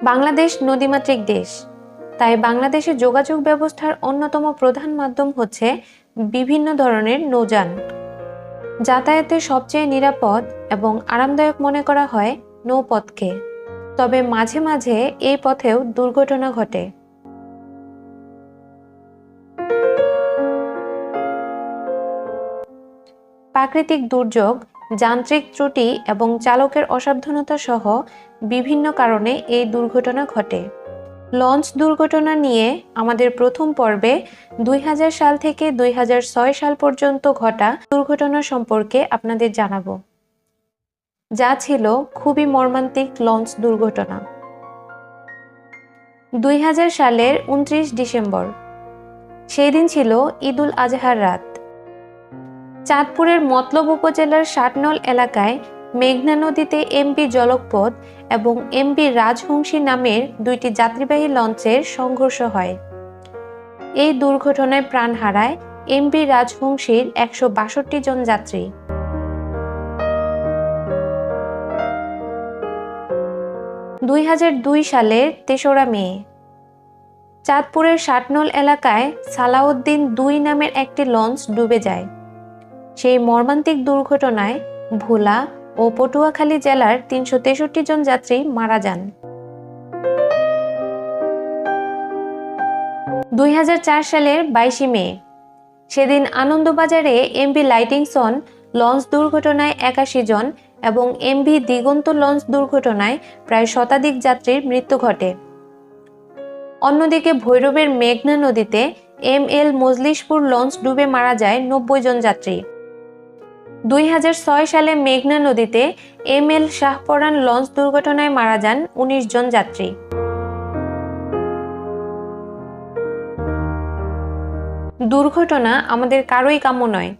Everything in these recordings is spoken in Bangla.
বাংলাদেশ নদীমাতৃক দেশ। তাই বাংলাদেশে যোগাযোগ ব্যবস্থার অন্যতম প্রধান মাধ্যম হচ্ছে বিভিন্ন ধরনের নৌযান। যাতায়াতের সবচেয়ে নিরাপদ এবং আরামদায়ক মনে করা হয় নৌপথকে। তবে মাঝে মাঝে এই পথেও দুর্ঘটনা ঘটে। প্রাকৃতিক দুর্যোগ যান্ত্রিক ত্রুটি এবং চালকের অসাবধানতা সহ বিভিন্ন কারণে এই দুর্ঘটনা ঘটে। লঞ্চ দুর্ঘটনা নিয়ে আমাদের প্রথম পর্বে দুই হাজার সাল থেকে দুই হাজার ছয় সাল পর্যন্ত ঘটা দুর্ঘটনা সম্পর্কে আপনাদের জানাব। যা ছিল খুবই মর্মান্তিক লঞ্চ দুর্ঘটনা। দুই হাজার সালের উনত্রিশ ডিসেম্বর। সেই দিন ছিল ঈদুল আজহার রাত। চাঁদপুরের মতলব উপজেলার ষাটনল এলাকায় মেঘনা নদীতে এমপি জলকপথ এবং এমপি রাজহংসী নামের দুইটি যাত্রীবাহী লঞ্চের সংঘর্ষ হয়। এই দুর্ঘটনায় প্রাণ হারায় এমপি রাজহংসীর একশো বাষট্টি জন যাত্রী। দুই হাজার দুই সালের তেসরা মে, চাঁদপুরের ষাটনল এলাকায় সালাউদ্দিন দুই নামের একটি লঞ্চ ডুবে যায়। সেই মর্মান্তিক দুর্ঘটনায় ভোলা ও পটুয়াখালী জেলার তিনশো তেষট্টি জন যাত্রী মারা যান। দুই হাজার চার সালের বাইশে মে, সেদিন আনন্দবাজারে এমবি লাইটিংসন লঞ্চ দুর্ঘটনায় একাশি জন এবং এমভি দিগন্ত লঞ্চ দুর্ঘটনায় প্রায় শতাধিক যাত্রীর মৃত্যু ঘটে। অন্যদিকে ভৈরবের মেঘনা নদীতে এম এল মজলিশপুর লঞ্চ ডুবে মারা যায় নব্বই জন যাত্রী। দুই হাজার ছয় সালে মেঘনা নদীতে এম এল শাহপরান লঞ্চ দুর্ঘটনায় মারা যান ১৯ জন যাত্রী। দুর্ঘটনা আমাদের কারোই কাম্য নয়,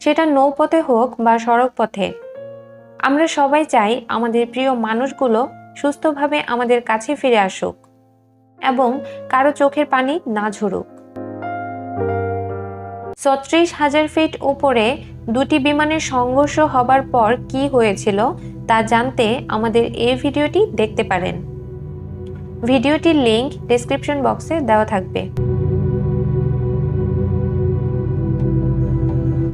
সেটা নৌপথে হোক বা সড়ক পথে। আমরা সবাই চাই আমাদের প্রিয় মানুষগুলো সুস্থভাবে আমাদের কাছে ফিরে আসুক এবং কারও চোখের পানি না ঝরুক। ছত্রিশ হাজার ফিট উপরে দুটি বিমানের সংঘর্ষ হবার পর কি হয়েছিল তা জানতে আমাদের এই ভিডিওটি দেখতে পারেন। ভিডিওটির লিংক ডেসক্রিপশন বক্সে দেওয়া থাকবে।